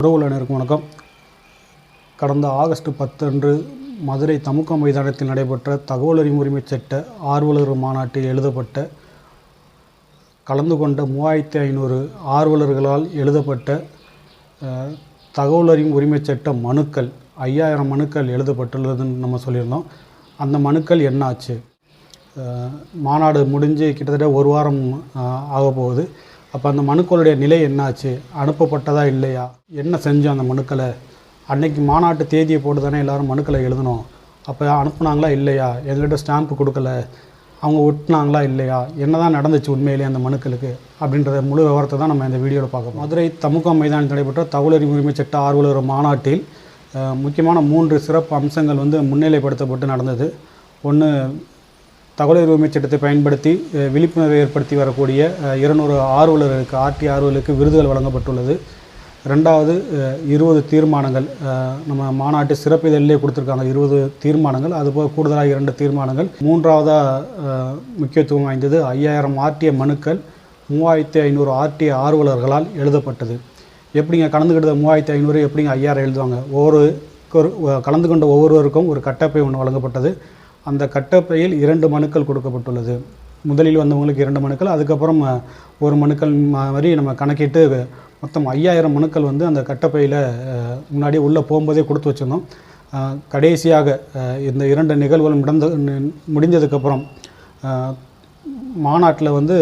உறவுகளுக்கு வணக்கம். கடந்த ஆகஸ்ட் பத்து அன்று மதுரை தமுக மைதானத்தில் நடைபெற்ற தகவல் அறியும் சட்ட ஆர்வலர் மாநாட்டில் எழுதப்பட்ட கலந்து கொண்ட மூவாயிரத்தி ஐநூறு ஆர்வலர்களால் எழுதப்பட்ட தகவல் அறியும் உரிமை சட்ட மனுக்கள் ஐயாயிரம் மனுக்கள் எழுதப்பட்டுள்ளதுன்னு நம்ம சொல்லியிருந்தோம். அந்த மனுக்கள் என்னாச்சு? மாநாடு முடிஞ்சு கிட்டத்தட்ட ஒரு வாரம் ஆக போகுது அப்போ அந்த மனுக்களுடைய நிலை என்னாச்சு? அனுப்பப்பட்டதா இல்லையா? என்ன செஞ்சோம் அந்த மனுக்களை? அன்னைக்கு மாநாட்டு தேதியை போட்டு தானே எல்லாரும் மனுக்களை எழுதணும். அப்போ அனுப்புனாங்களா இல்லையா? எங்கள்கிட்ட ஸ்டாம்ப் கொடுக்கல. அவங்க ஒட்டினாங்களா இல்லையா? என்னதான் நடந்துச்சு உண்மையிலேயே அந்த மனுக்களுக்கு? அப்படின்றத முழு விவரத்தை தான் நம்ம இந்த வீடியோவில் பார்க்கணும் மதுரை தமுக மைதானத்தில் நடைபெற்ற தகவலறி உரிமை சட்ட ஆர்வலர் மாநாட்டில் முக்கியமான மூன்று சிறப்பு அம்சங்கள் வந்து முன்னிலைப்படுத்தப்பட்டு நடந்தது. ஒன்று தகவல் உரிமை சட்டத்தை பயன்படுத்தி விழிப்புணர்வை ஏற்படுத்தி வரக்கூடிய இருநூறு ஆர்வலர்களுக்கு ஆர்டி ஆர்வலருக்கு விருதுகள் வழங்கப்பட்டுள்ளது. ரெண்டாவது இருபது தீர்மானங்கள் நம்ம மாநாட்டு சிறப்பிதழிலே கொடுத்துருக்காங்க இருபது தீர்மானங்கள். அதுபோக கூடுதலாக இரண்டு தீர்மானங்கள். மூன்றாவதாக முக்கியத்துவம் வாய்ந்தது ஐயாயிரம் ஆர்டிய மனுக்கள் மூவாயிரத்தி ஐநூறு ஆர்டிய ஆர்வலர்களால் எழுதப்பட்டது. எப்படிங்க கலந்துக்கிட்ட மூவாயிரத்தி ஐநூறு? எப்படிங்க ஐயாயிரம் எழுதுவாங்க? ஒவ்வொரு கலந்து கொண்ட ஒவ்வொருவருக்கும் ஒரு கட்டப்பை ஒன்று வழங்கப்பட்டது. அந்த கட்டப்பையில் இரண்டு மனுக்கள் கொடுக்கப்பட்டுள்ளது. முதலில் வந்தவங்களுக்கு இரண்டு மனுக்கள் அதுக்கப்புறம் ஒரு மனுக்கள் மாதிரி நம்ம கணக்கிட்டு மொத்தம் ஐயாயிரம் மனுக்கள் வந்து அந்த கட்டப்பையில் முன்னாடி உள்ளே போகும்போதே கொடுத்து வச்சிருந்தோம். கடைசியாக இந்த இரண்டு நிகழ்வுகள் முடிந்த முடிஞ்சதுக்கப்புறம் மாநாட்டில் வந்து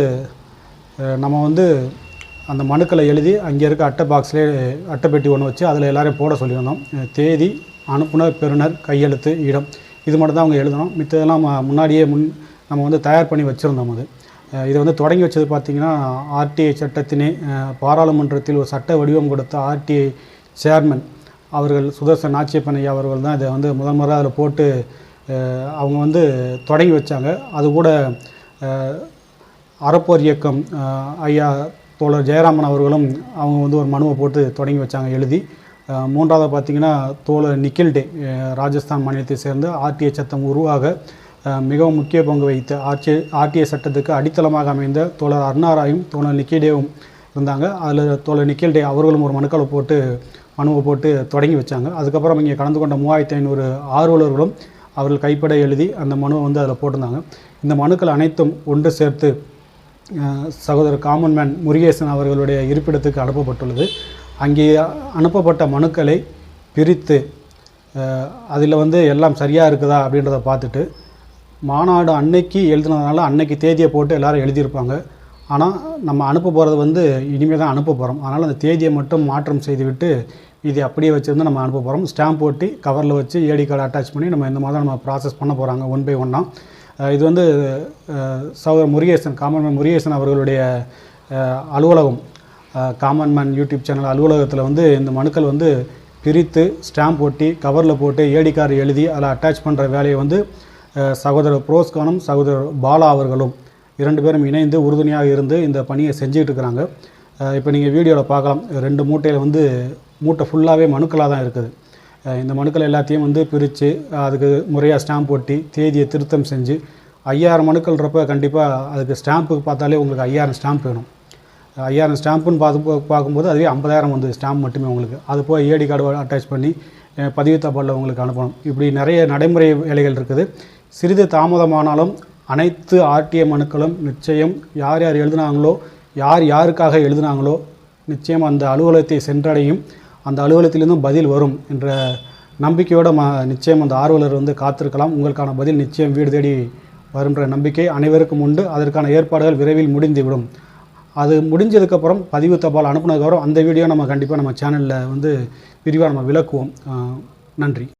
நம்ம வந்து அந்த மனுக்களை எழுதி அங்கே இருக்க அட்டை பாக்ஸ்லேயே அட்டைப்பெட்டி ஒன்று வச்சு அதில் எல்லோரையும் போட சொல்லியிருந்தோம். தேதி அனுப்புனர் பெறுநர் கையெழுத்து இடம். இது மட்டும் தான் அவங்க எழுதணும். மித்ததெல்லாம் முன்னாடியே முன் நம்ம வந்து தயார் பண்ணி வச்சுருந்தோம் அது. இதை வந்து தொடங்கி வச்சது பார்த்திங்கன்னா ஆர்டிஐ சட்டத்தினை பாராளுமன்றத்தில் ஒரு சட்ட வடிவம் கொடுத்த ஆர்டிஐ சேர்மன் அவர்கள் சுதர்சன் நாச்சியப்பன் அவர்கள் தான் இதை வந்து முதல் முறை அதில் போட்டு அவங்க வந்து தொடங்கி வச்சாங்க. அது கூட அறப்போர் இயக்கம் ஐயா தோழர் ஜெயராமன் அவர்களும் அவங்க வந்து ஒரு மனுவை போட்டு தொடங்கி வச்சாங்க எழுதி. மூன்றாவது பார்த்தீங்கன்னா தோழர் நிக்கில் டே ராஜஸ்தான் மாநிலத்தை சேர்ந்து ஆர்டிஐ சட்டம் உருவாக மிகவும் முக்கிய பங்கு வகித்த ஆர்டி ஆர்டிஐ சட்டத்துக்கு அடித்தளமாக அமைந்த தோழர் அருணாராயும் தோழர் நிக்கிடேவும் இருந்தாங்க. அதில் தோழர் நிக்கில் டே அவர்களும் ஒரு மனுக்களை போட்டு மனுவை போட்டு தொடங்கி வச்சாங்க. அதுக்கப்புறம் இங்கே கலந்து கொண்ட மூவாயிரத்தி ஐநூறு ஆர்வலர்களும் அவர்கள் கைப்பட எழுதி அந்த மனுவை வந்து அதில் போட்டிருந்தாங்க. இந்த மனுக்கள் அனைத்தும் ஒன்று சேர்த்து சகோதரர் காமன்மேன் முருகேசன் அவர்களுடைய இருப்பிடத்துக்கு அனுப்பப்பட்டுள்ளது. அங்கே அனுப்பப்பட்ட மனுக்களை பிரித்து அதில் வந்து எல்லாம் சரியாக இருக்குதா அப்படின்றத பார்த்துட்டு மாநாடு அன்னைக்கு எழுதுனதுனால அன்னைக்கு தேதியை போட்டு எல்லோரும் எழுதியிருப்பாங்க. ஆனால் நம்ம அனுப்ப போகிறது வந்து இனிமேல் தான் அனுப்ப போகிறோம் அதனால் அந்த தேதியை மட்டும் மாற்றம் செய்துவிட்டு இதை அப்படியே வச்சுருந்து நம்ம அனுப்ப போகிறோம் ஸ்டாம்ப் ஒட்டி கவரில் வச்சு ஏடி கார்டு அட்டாச் பண்ணி நம்ம இந்த மாதிரி நம்ம ப்ராசஸ் பண்ண போகிறாங்க ஒன் பை ஒன்னாக இது வந்து சௌ முருகேசன் காமன்மேன் முருகேசன் அவர்களுடைய அலுவலகம். காமன் மேன் யூடியூப் சேனல் அலுவலகத்தில் வந்து இந்த மனுக்கள் வந்து பிரித்து ஸ்டாம்ப் ஒட்டி கவரில் போட்டு ஏடி எழுதி அதில் அட்டாச் பண்ணுற வேலையை வந்து சகோதரர் புரோஸ்கானும் சகோதரர் பாலா அவர்களும் இரண்டு பேரும் இணைந்து உறுதுணையாக இருந்து இந்த பணியை செஞ்சுக்கிட்டு இருக்கிறாங்க. இப்போ நீங்கள் வீடியோவில் பார்க்கலாம். ரெண்டு மூட்டையில் வந்து மூட்டை ஃபுல்லாகவே மனுக்களாக தான் இருக்குது. இந்த மனுக்கள் எல்லாத்தையும் வந்து பிரித்து அதுக்கு முறையாக ஸ்டாம்ப் ஒட்டி தேதியை திருத்தம் செஞ்சு ஐயாயிரம் மனுக்கள்ன்றப்ப கண்டிப்பாக அதுக்கு ஸ்டாம்புக்கு பார்த்தாலே உங்களுக்கு ஐயாயிரம் ஸ்டாம்ப் வேணும். ஐயாயிரம் ஸ்டாம்புன்னு பார்த்து பார்க்கும்போது அதுவே ஐம்பதாயிரம் வந்து ஸ்டாம்ப் மட்டுமே உங்களுக்கு. அது போய் ஏடி கார்டு அட்டாச் பண்ணி பதிவு தபாலில் உங்களுக்கு அனுப்பணும். இப்படி நிறைய நடைமுறை வேலைகள் இருக்குது. சிறிது தாமதமானாலும் அனைத்து ஆர்டிஎம் மனுக்களும் நிச்சயம் யார் யார் எழுதினாங்களோ யார் யாருக்காக எழுதினாங்களோ நிச்சயம் அந்த அலுவலகத்தை சென்றடையும். அந்த அலுவலகத்திலிருந்தும் பதில் வரும் என்ற நம்பிக்கையோடு ம நிச்சயம் அந்த ஆர்வலர் வந்து காத்திருக்கலாம். உங்களுக்கான பதில் நிச்சயம் வீடு தேடி வருன்ற நம்பிக்கை அனைவருக்கும் உண்டு. அதற்கான ஏற்பாடுகள் விரைவில் முடிந்துவிடும். அது முடிஞ்சதுக்கப்புறம் பதிவு தபால் அனுப்புனதுக்கப்புறம் அந்த வீடியோ நம்ம கண்டிப்பாக நம்ம சேனலில் வந்து விரிவாக நம்ம விளக்குவோம். நன்றி.